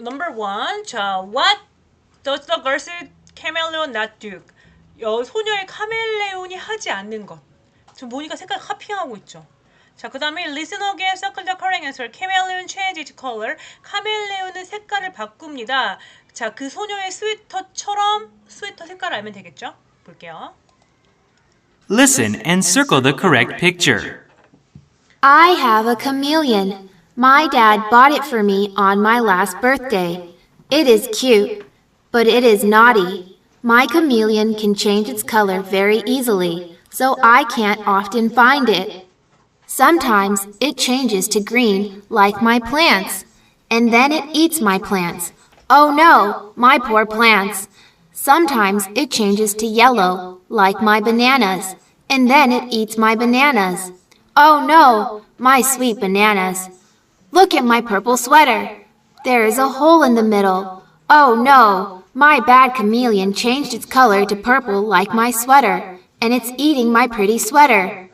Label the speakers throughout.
Speaker 1: number one. 자, what does the girl's chameleon not do? 여, 소녀의 카멜레온이 하지 않는 것. 지금 보니까 색깔 하핑하고 있죠. 자, 그 다음에 listen again, circle the correct answer. chameleon changes color. 카멜레온은 색깔을 바꿉니다. 자, 그 소녀의 스웨터처럼 스웨터 색깔을 알면 되겠죠? 볼게요.
Speaker 2: Listen and circle the correct picture.
Speaker 3: I have a chameleon. My dad bought it for me on my last birthday. It is cute, but it is naughty. My chameleon can change its color very easily, so I can't often find it. Sometimes it changes to green, like my plants, and then it eats my plants. Oh no, my poor plants. Sometimes it changes to yellow, like my bananas, and then it eats my bananas. Oh no, my sweet bananas. Look at my purple sweater. There is a hole in the middle. Oh no, my bad chameleon changed its color to purple like my sweater, and it's eating my pretty sweater.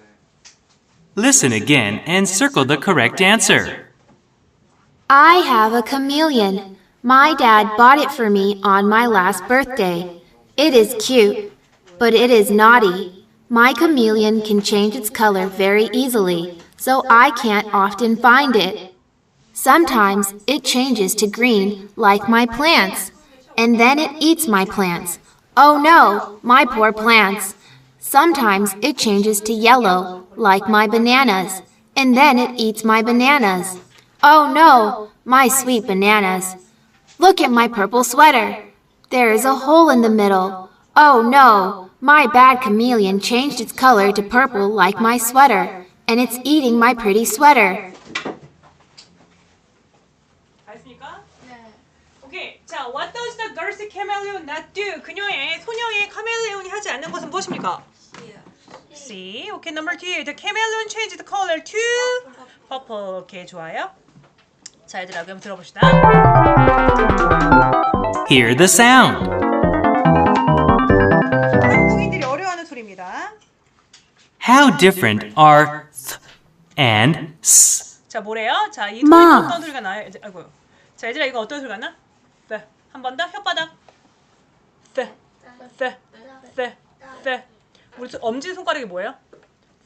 Speaker 2: Listen again and circle the correct answer.
Speaker 3: I have a chameleon. My dad bought it for me on my last birthday. It is cute, but it is naughty. My chameleon can change its color very easily, so I can't often find it. Sometimes it changes to green, like my plants, and then it eats my plants. Oh no, my poor plants. Sometimes it changes to yellow, like my bananas, and then it eats my bananas. Oh no, my sweet bananas. Look at my purple sweater. There is a hole in the middle. Oh no, my bad chameleon changed its color to purple like my sweater, and it's eating my pretty sweater.
Speaker 1: What does the girl's chameleon not do? 그녀의 소녀의 카멜레온이 하지 않는 것은 무엇입니까? C. 오케이, number two. The chameleon changed the color to purple. 오케이, 좋아요. 자, 얘들아, 그럼 들어봅시다.
Speaker 2: Hear the sound.
Speaker 1: 한국인들이 어려워하는 소리입니다.
Speaker 2: How different are th and s?
Speaker 1: 자, 뭐래요? 자, 이
Speaker 3: 마.
Speaker 1: 소리가 어떤 소리가 나요? 아이고. 자, 얘들아, 이거 어떤 소리가 나? 네. 한번 더. 혓바닥. 네. 네. 네. 네. 우리 손- 엄지 손가락이 뭐예요?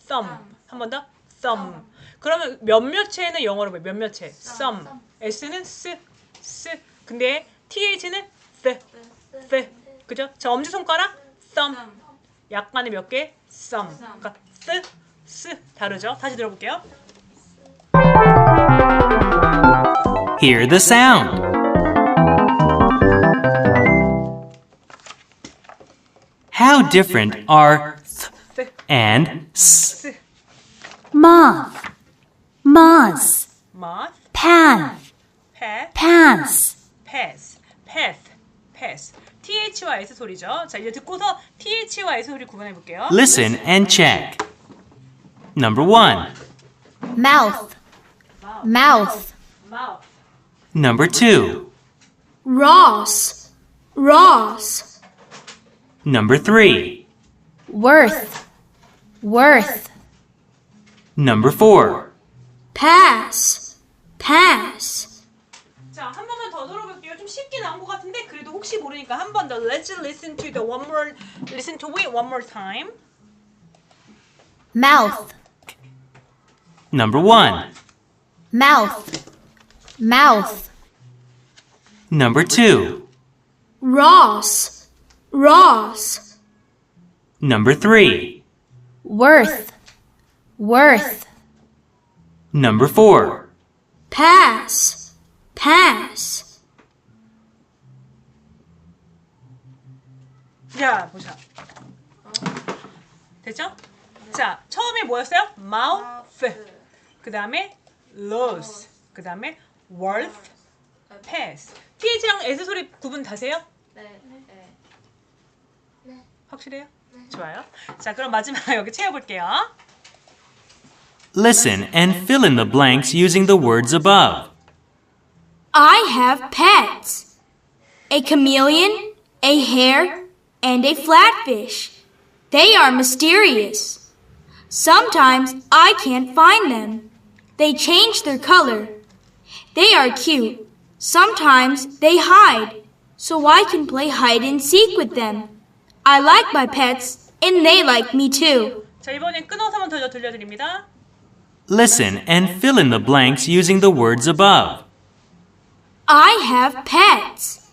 Speaker 1: thumb. 한 번 더. thumb. 그러면 몇몇체는 영어로 뭐예요? 몇몇체. thumb. s는 s, s. 근데 th는 th, th. 그죠? 자, 엄지 손가락 thumb. 약간의 몇 개? thumb. 그러니까 th, s 다르죠? 다시 들어볼게요.
Speaker 2: Hear the sound. How different are th
Speaker 1: th,
Speaker 2: and s?
Speaker 1: s,
Speaker 4: moth, moss,
Speaker 1: moth,
Speaker 4: path,
Speaker 1: path,
Speaker 4: pass,
Speaker 1: pass, path, pass. TH와 S 소리죠. 자, 이제 듣고서 TH와 S 소리 구분해 볼게요.
Speaker 2: Listen and check. Number one.
Speaker 3: Mouth, mouth,
Speaker 1: mouth,
Speaker 2: Number two.
Speaker 4: Ross, Ross,
Speaker 2: Number three.
Speaker 3: worth, worth,
Speaker 2: Number four.
Speaker 4: pass, pass,
Speaker 1: 자, 한 번만 더 들어볼게요. 좀 쉽게 나온 것 같은데 그래도 혹시 모르니까 한 번 더. Let's listen to the one more, listen to it one more time.
Speaker 3: mouth,
Speaker 2: Number one.
Speaker 3: mouth, mouth,
Speaker 2: Number two.
Speaker 4: Ross, Ross,
Speaker 2: Number three.
Speaker 3: worth, worth,
Speaker 2: Number four.
Speaker 4: pass, pass,
Speaker 1: 자, 보자. 됐죠? 자, 처음에 뭐였어요? mouth. 그 다음에 lose. 그 다음에 worth, pass. TH랑 S 소리 구분 다세요? 네. 확실해요? 좋아요. 자, 그럼 마지막 여기 채워볼게요.
Speaker 2: Listen and fill in the blanks using the words above.
Speaker 4: I have pets. A chameleon, a hare, and a flatfish. They are mysterious. Sometimes I can't find them. They change their color. They are cute, Sometimes they hide, so I can play hide and seek with them. I like my pets, and they like me too.
Speaker 1: 자, 이번엔 끊어서 한번 더 들려드립니다.
Speaker 2: Listen and fill in the blanks using the words above.
Speaker 4: I have pets.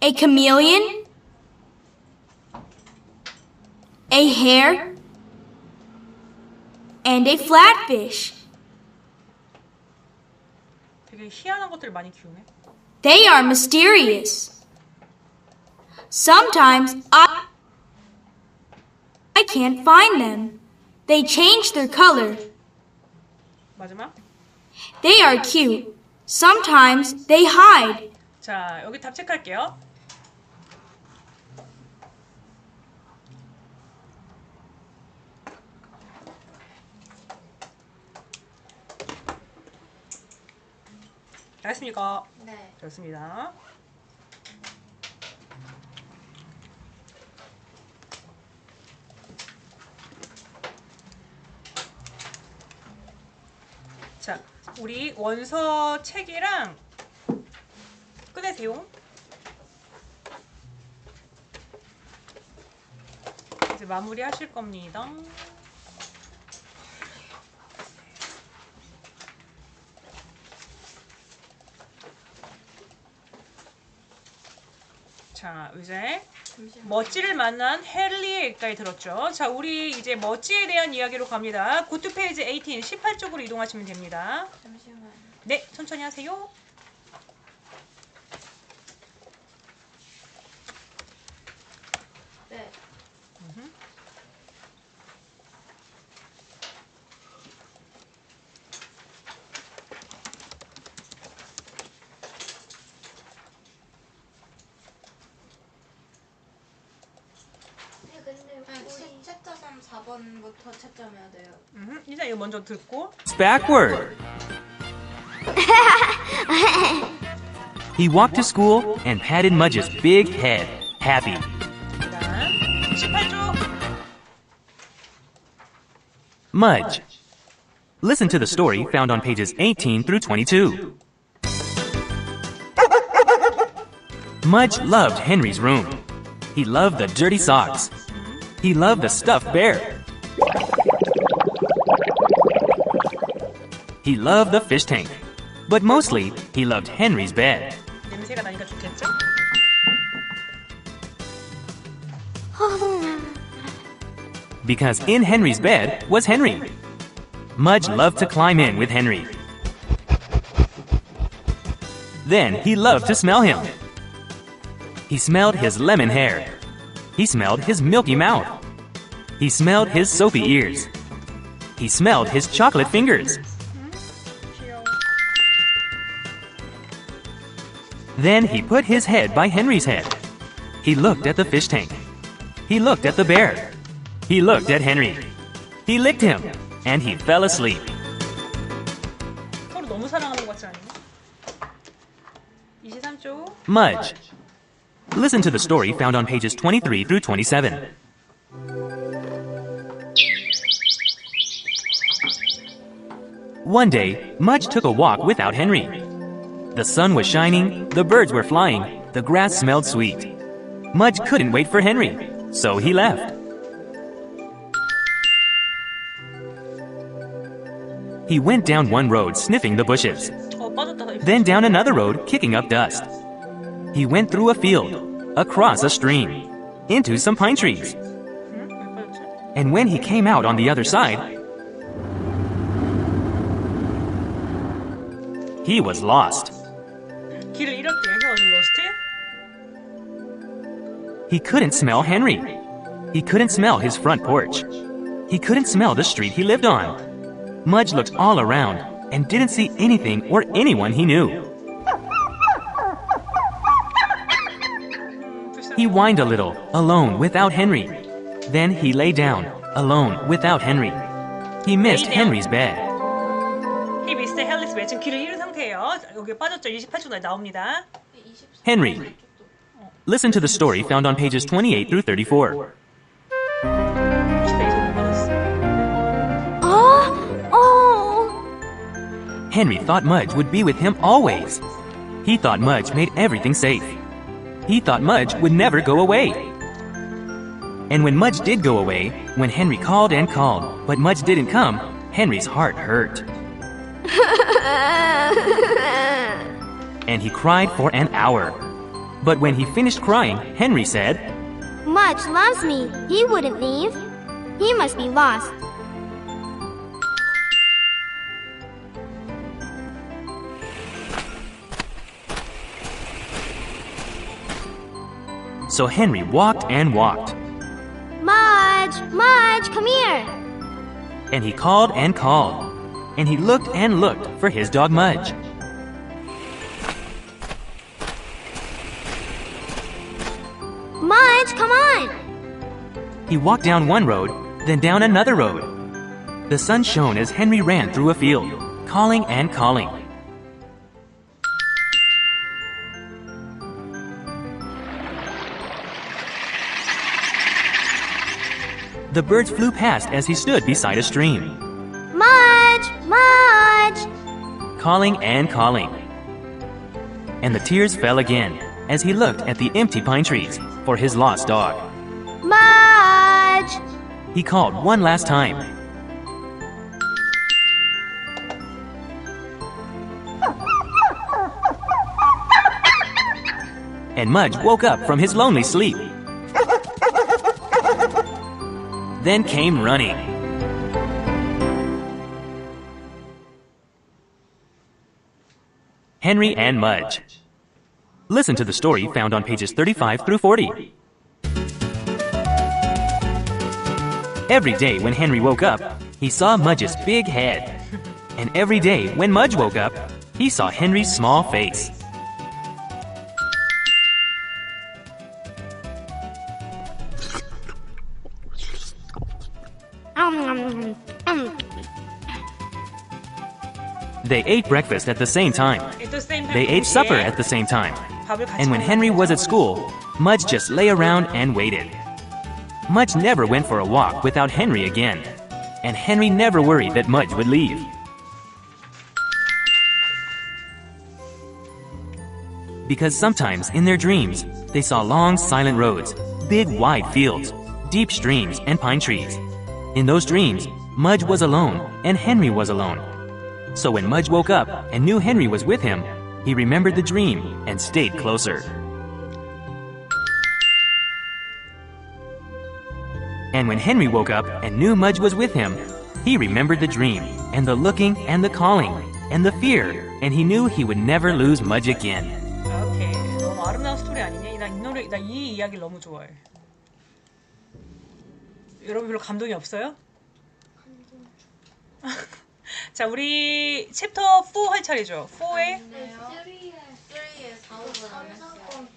Speaker 4: A chameleon, a hare, and a flatfish.
Speaker 1: 되게 희한한 것들을 많이 키우네.
Speaker 4: They are mysterious. Sometimes I I can't find them. They change their color.
Speaker 1: 마지막.
Speaker 4: They are cute. Sometimes they hide.
Speaker 1: 자, 여기 답 체크할게요. 알겠습니까?
Speaker 5: 네.
Speaker 1: 좋습니다. 우리 원서 책이랑 꺼내세요. 이제 마무리 하실 겁니다. 자, 이제 멋지를 만난 헨리의 일까지 들었죠. 자, 우리 이제 멋지에 대한 이야기로 갑니다. 고트 페이지 18, 18쪽으로 이동하시면 됩니다.
Speaker 5: 잠시만.
Speaker 1: 네, 천천히 하세요. 듣고
Speaker 2: It's backward. he walked to school and patted Mudge's big head, happy.
Speaker 1: 그다음 18쪽
Speaker 2: Mudge. Listen to the story found on pages 18 through 22. Mudge loved Henry's room. He loved the dirty socks. He loved the stuffed bear. he loved the fish tank. But mostly, he loved Henry's bed. Because in Henry's bed was Henry. Mudge loved to climb in with Henry. Then he loved to smell him. He smelled his lemon hair. He smelled his milky mouth. He smelled his soapy ears. He smelled his chocolate fingers. Then he put his head by Henry's head. He looked at the fish tank. He looked at the bear. He looked at Henry. He licked him, and he fell asleep.
Speaker 1: 서로 너무 사랑하는 것 같지 않니? 23쪽
Speaker 2: Mudge. Listen to the story found on pages 23 through 27. One day, Mudge took a walk without Henry. The sun was shining, the birds were flying, the grass smelled sweet. Mudge couldn't wait for Henry, so he left. He went down one road sniffing the bushes, then down another road kicking up dust. He went through a field, across a stream, into some pine trees. And when he came out on the other side, he was lost.
Speaker 1: 길을 잃었대요 He was lost
Speaker 2: He couldn't smell Henry. He couldn't smell his front porch. He couldn't smell the street he lived on. Mudge looked all around and didn't see anything or anyone he knew. He whined a little, alone without Henry. Then he lay down, alone without Henry. He missed
Speaker 1: Lay down.
Speaker 2: Henry's bed.
Speaker 1: He missed Henry's bed 지금 길을 잃은 상태예요 여기 빠졌죠 28쪽 나옵니다
Speaker 2: Henry. Listen to the story found on pages 28 through 34.
Speaker 4: Oh, oh.
Speaker 2: Henry thought Mudge would be with him always. He thought Mudge made everything safe. He thought Mudge would never go away. And when Mudge did go away, when Henry called and called, but Mudge didn't come, Henry's heart hurt. and he cried for an hour. But when he finished crying, Henry said,
Speaker 6: Mudge loves me. He wouldn't leave. He must be lost.
Speaker 2: So Henry walked and walked,
Speaker 6: Mudge, Mudge, come here.
Speaker 2: and he called and called, and he looked and looked for his dog Mudge.
Speaker 6: Come on.
Speaker 2: He walked down one road, then down another road. The sun shone as Henry ran through a field, calling and calling. The birds flew past as he stood beside a stream,
Speaker 6: Mudge, Mudge.
Speaker 2: calling and calling. And the tears fell again as he looked at the empty pine trees for his lost dog.
Speaker 6: Mudge.
Speaker 2: He called one last time. And Mudge woke up from his lonely sleep. Then came running. Henry and Mudge. Listen to the story found on pages 35 through 40. Every day when Henry woke up, he saw Mudge's big head. And every day when Mudge woke up, he saw Henry's small face. They ate breakfast at the same time. They ate supper at the same time. And when Henry was at school, Mudge just lay around and waited. Mudge never went for a walk without Henry again. And Henry never worried that Mudge would leave. Because sometimes, in their dreams, they saw long, silent roads, big, wide fields, deep streams, and pine trees. In those dreams, Mudge was alone, and Henry was alone. So when Mudge woke up and knew Henry was with him, he remembered the dream and stayed closer. And when Henry woke up and knew Mudge was with him, he remembered the dream and the looking and the calling and the fear, and he knew he would never lose Mudge again.
Speaker 1: 오케이. 너무 아름다운 스토리 아니냐? 나 이 노래, 나 이 이야기 너무 좋아해. 여러분 별로 감동이 없어요? 자, 우리 챕터 4할 차례죠. 4에
Speaker 5: 네요. 3에 4, 5번 안 했어요.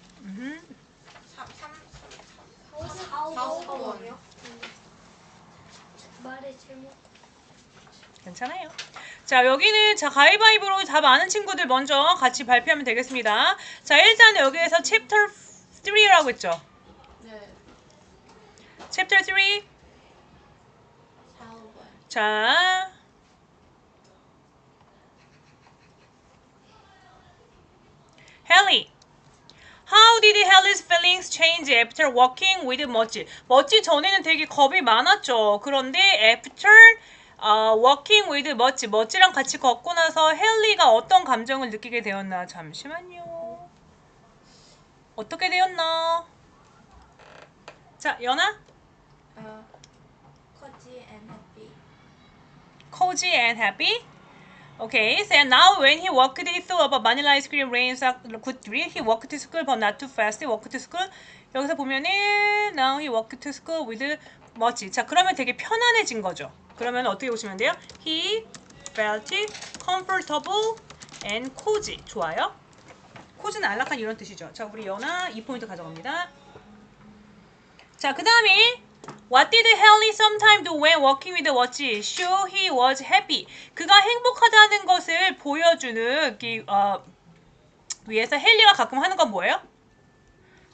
Speaker 5: 3, 3, 4, 5번이요?
Speaker 1: 괜찮아요. 자, 여기는 자 가위바위보로 답 아는 친구들 먼저 같이 발표하면 되겠습니다. 자, 일단 여기에서 챕터 3라고 했죠.
Speaker 5: 네.
Speaker 1: 챕터 3.
Speaker 5: 4, 5번.
Speaker 1: 자. Haley. How did Haley's feelings change after walking with 멋지? 멋지 전에는 되게 겁이 많았죠. 그런데 after 어, walking with 멋지, 멋지랑 같이 걷고 나서 헨리가 어떤 감정을 느끼게 되었나? 잠시만요. 어떻게 되었나? 자, 연아.
Speaker 5: 어, cozy and happy.
Speaker 1: cozy and happy. Okay, so now when he walked, he thought about vanilla ice cream rains a good dream. He walked to school, but not too fast. He walked to school. 여기서 보면은 now he walked to school with 멋지. 자, 그러면 되게 편안해진 거죠. 그러면 어떻게 보시면 돼요? He felt comfortable and cozy. 좋아요. cozy는 안락한 이런 뜻이죠. 자, 우리 연아 2포인트 가져갑니다. 자, 그 다음에 What did Haley sometime do when walking with watch? Show he was happy. 그가 행복하다는 것을 보여주는 기, 어, 위해서 헨리가 가끔 하는 건 뭐예요?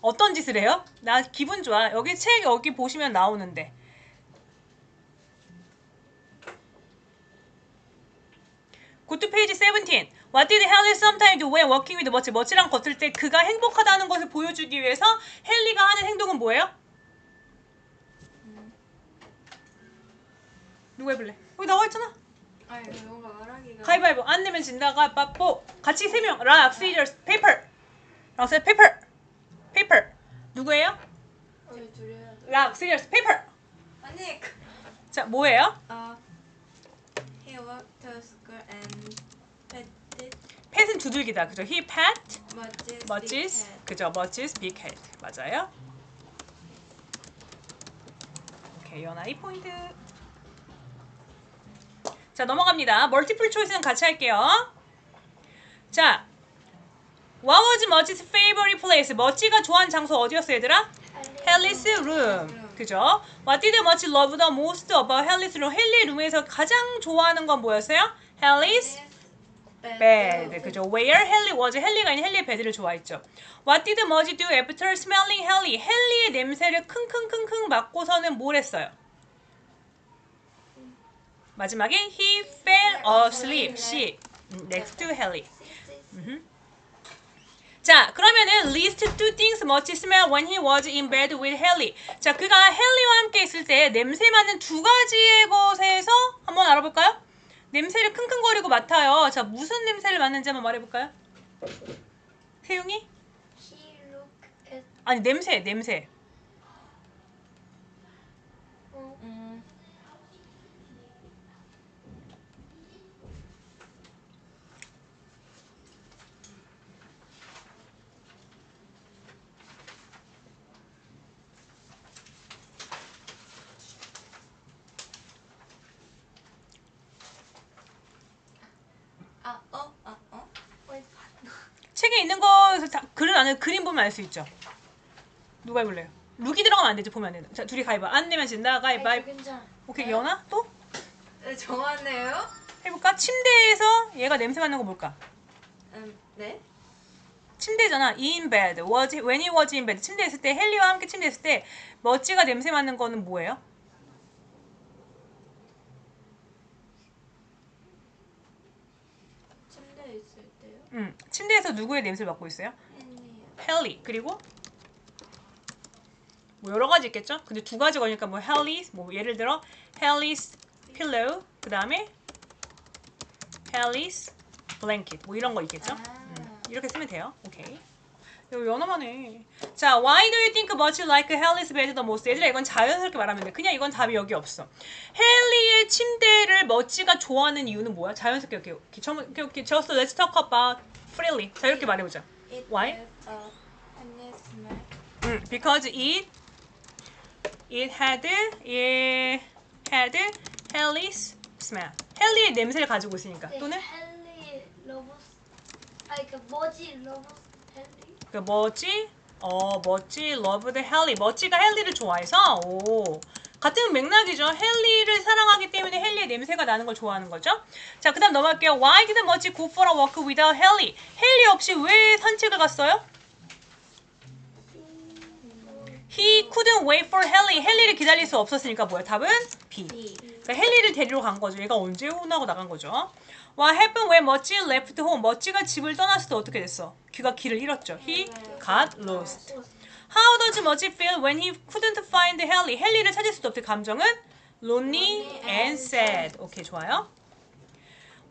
Speaker 1: 어떤 짓을 해요? 나 기분 좋아. 여기 책 여기 보시면 나오는데. To page 17. What did Hallie sometimes do when working with 머치? 머치랑 걷을 때 그가 행복하다는 것을 보여주기 위해서 헨리가 하는 행동은 뭐예요? 누구 해볼래? 여기 나와 있잖아.
Speaker 5: 아니 뭔가 말하기가.
Speaker 1: 가위바위보 안 내면 진다가 빠뽀 같이 세 명 락, 시저스, 페이퍼 락, 시저스, 페이퍼 페이퍼 누구예요?
Speaker 5: 저희 둘이 해야 돼.
Speaker 1: 락, 시저스, 페이퍼
Speaker 5: 아니 그.
Speaker 1: 자 뭐예요?
Speaker 5: 어. He walked to school and petted
Speaker 1: 팻은 두들기다 그죠? He pat
Speaker 5: Mudge's
Speaker 1: 멋지스 그죠? 멋지스 big head 맞아요. 오케이 연아 이 포인트. 자 넘어갑니다. 멀티플 초이스는 같이 할게요. 자, what was 멋지's favorite place? 멋지가 좋아하는 장소 어디였어 얘들아? 헬리스 룸. 그죠? What did 멋지 love the most about 헬리스 룸? 헬리 룸에서 가장 좋아하는 건 뭐였어요? 헬리스 bed. 그죠? Where 헨리 was 헨리가 있는 헨리의 베드를 좋아했죠. What did 머지 do after smelling 헨리? 헨리의 냄새를 킁킁킁킁 맡고서는 뭘 했어요? 마지막에 he fell asleep. she 음, next to. 음흠. 자, 그러면은 list two things much smell when he was in bed with 헨리. 자, 그가 헨리와 함께 있을 때 냄새 맡는 두 가지의 것에서 한번 알아볼까요? 냄새를 킁킁거리고 맡아요. 자, 무슨 냄새를 맡는지 한번 말해볼까요? 세용이?
Speaker 5: He looked at.
Speaker 1: 아니, 냄새, 냄새.
Speaker 5: 아, 어, 아, 어?
Speaker 1: 책에 있는 다, 글은 안 해. 그림 보면 알 수 있죠. 누가 해볼래요? 룩이 들어가면 안 되지, 보면 안 된다. 자, 둘이 가위바. 안 내면 진다. 가위바위보.
Speaker 5: 괜찮아.
Speaker 1: 오케이, 연아? 또?
Speaker 5: 네, 정하네요.
Speaker 1: 해볼까? 침대에서 얘가 냄새 맡는 거 볼까?
Speaker 5: 음, 네.
Speaker 1: 침대잖아. in bed. was when he was in bed. 침대에 있을 때 헨리와 함께 침대에 있을 때 멋지가 냄새 맡는 거는 뭐예요?
Speaker 5: 침대에 있을 때요.
Speaker 1: 음, 침대에서 누구의 냄새를 맡고 있어요?
Speaker 5: 헨리.
Speaker 1: 그리고 뭐 여러 가지 있겠죠? 근데 두 가지 거니까 뭐 헨리, 뭐 예를 들어 헨리's pillow. 그 다음에 헨리's blanket. 뭐 이런 거 있겠죠? 음, 이렇게 쓰면 돼요. 오케이. 이거 연어만 해. 자, why do you think much like Haley's bed the most? 얘들아, 이건 자연스럽게 말하면 돼. 그냥 이건 답이 여기 없어. 헨리의 침대를 멋지가 좋아하는 이유는 뭐야? 자연스럽게 이렇게, 이렇게, 처음- 이렇게, 이렇게 just let's talk about freely. 자, 이렇게 말해보자.
Speaker 5: It
Speaker 1: Why? 음, because it it had it had Haley's smell. 헨리의 냄새를 가지고 있으니까. 또는
Speaker 7: 헨리 러브 아니 그 뭐지 러브 헨리
Speaker 1: 그 멋지 어 멋지 loved 헨리 멋지가 헨리를 좋아해서 오 같은 맥락이죠. 헨리를 사랑하기 때문에 헨리의 냄새가 나는 걸 좋아하는 거죠. 자, 그 다음 넘어갈게요. Why did 멋지 go for a walk without 헨리? 헨리 없이 왜 산책을 갔어요? He couldn't wait for 헨리. 헨리를 기다릴 수 없었으니까 뭐야? 답은 B. 그러니까 헨리를 데리러 간 거죠. 얘가 언제 혼나고 나간 거죠. What happened when 멋지 left home? 멋지가 집을 떠났을 때 어떻게 됐어? 그가 길을 잃었죠. He got lost. How does 멋지 feel when he couldn't find 헨리? 헨리를 찾을 수도 없대. 감정은 lonely and sad. 오케이, 좋아요.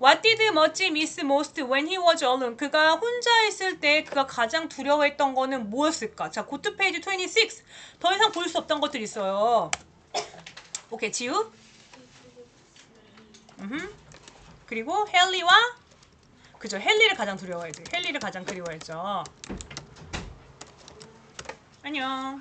Speaker 1: What did 멋지 miss most when he was alone? 그가 혼자 있을 때 그가 가장 두려워했던 거는 뭐였을까? 자, 고트 페이지 26. 더 이상 볼 수 없던 것들이 있어요. 오케이, 지우. 음흠. 그리고 헨리와 그죠 헨리를 가장 두려워했죠. 헨리를 가장 그리워했죠. 안녕.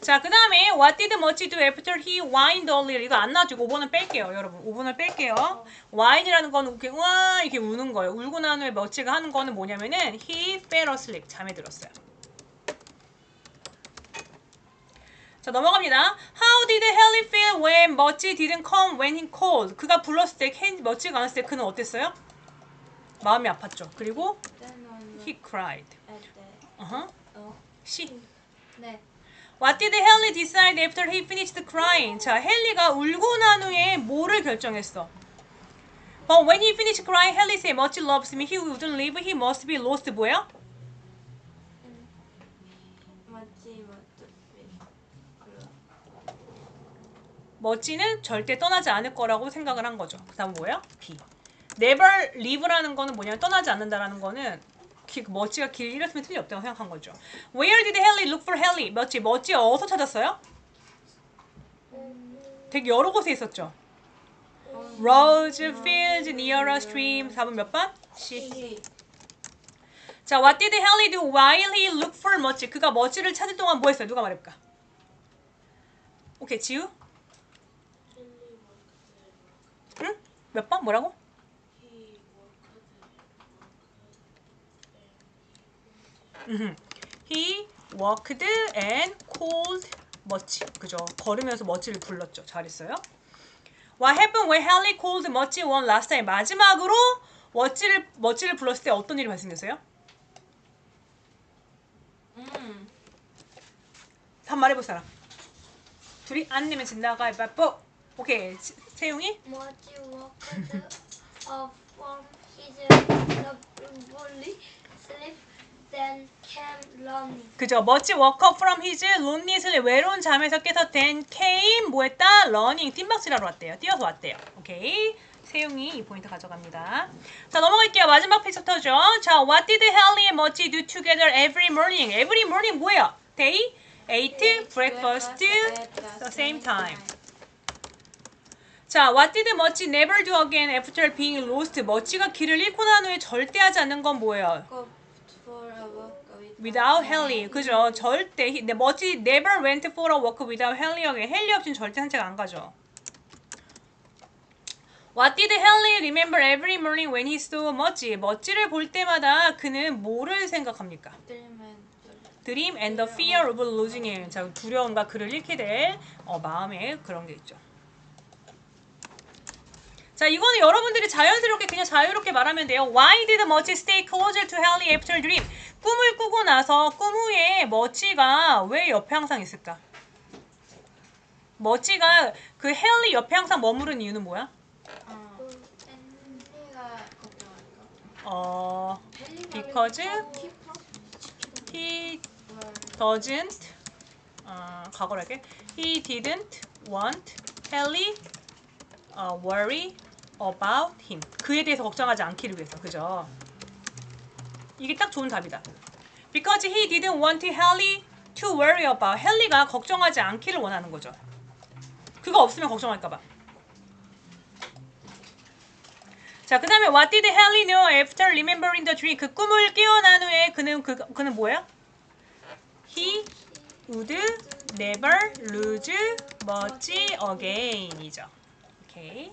Speaker 1: 자, 그 다음에 What did 멋지 do after he whined earlier? 이거 안 나와주고 5번은 뺄게요, 여러분. 5번을 뺄게요. whine이라는 건 이렇게 와 이렇게 우는 거예요. 울고 난 후에 멋지가 하는 거는 뭐냐면은 he fell asleep. 잠에 들었어요. 자 넘어갑니다. How did Haley feel when 멋지 didn't come when he called? 그가 불렀을 때 켄- 멋지가 안 왔을 때 그는 어땠어요? 마음이 아팠죠. 그리고 he cried. 어. she.
Speaker 5: 네.
Speaker 1: What did Haley decide after he finished crying? 자, 헨리가 울고 난 후에 뭐를 결정했어? But when he finished crying, Hallie said, "Much loves me. He wouldn't leave. He must be lost." 뭐예요?
Speaker 5: 멋지 멋지. 그럼.
Speaker 1: 멋지는 절대 떠나지 않을 거라고 생각을 한 거죠. 그 다음 뭐예요? B. Never leave라는 거는 뭐냐면 떠나지 않는다라는 거는 기, 멋지가 길 잃었으면 틀림없다고 생각한 거죠. Where did Hallie look for Hallie? 멋지, 멋지 어디서 찾았어요? 되게 여러 곳에 있었죠. Roads, fields, near a stream. 4번 몇 번? C. 자, what did Hallie do while he looked for 멋지? 그가 멋지를 찾을 동안 뭐 했어요? 누가 말해볼까? 오케이, 지우? 몇 번? 뭐라고? He walked and called 멋지. 그죠? 걸으면서 멋지를 불렀죠. 잘했어요. What happened when Hallie called 멋지 one last time? 마지막으로 멋지를 멋지를 불렀을 때 어떤 일이 발생했어요?
Speaker 5: 음.
Speaker 1: 한 말해볼 사람. 둘이 안 내면 진다가 해봐뽀. 오케이. 지- 세용이?
Speaker 7: 멋지 walked up from his lovely sleep, then came running.
Speaker 1: 그죠. 멋지 up from his lonely sleep. 외로운 잠에서 깨서 then came 뭐 했다? running. 팀박스라로 왔대요. 뛰어서 왔대요. 오케이. 세용이 이 포인트 가져갑니다. 자 넘어갈게요. 마지막 페이지부터죠. 자, what did Hallie and 멋지 do together every morning? Every morning 뭐예요? They ate breakfast at the same time. 자, what did 멋지 never do again after being lost? 멋지가 길을 잃고 난 후에 절대 하지 않는 건 뭐예요? Without Hallie. 그죠? 절대 히- 네, 멋지 never went for a walk without again. 헨리 없이는 절대 산책 안 가죠. What did Hallie remember every morning when he saw 멋지? 멋지를 볼 때마다 그는 뭐를 생각합니까? Dream and the fear of losing him. 자, 두려움과 그를 잃게 될 어, 마음에 그런 게 있죠. 자, 이거는 여러분들이 자연스럽게 그냥 자유롭게 말하면 돼요. Why did 멋지 stay closer to Hallie after dream? 꿈을 꾸고 나서 꿈 후에 멋지가 왜 옆에 항상 있을까? 멋지가 그 헨리 옆에 항상 머무른 이유는 뭐야?
Speaker 5: 어.
Speaker 1: 어, because he doesn't 어, 과거로 할게. He didn't want Hallie 어, worry about him. 그에 대해서 걱정하지 않기를 위해서. 그죠? 이게 딱 좋은 답이다. Because he didn't want Hallie to worry about. 헨리가 걱정하지 않기를 원하는 거죠. 그거 없으면 걱정할까 봐. 자, 그 다음에 what did Hallie know after remembering the dream? 그 꿈을 깨어난 후에 그는 그 그는 뭐예요? He would never lose 멋지 again이죠. 오케이.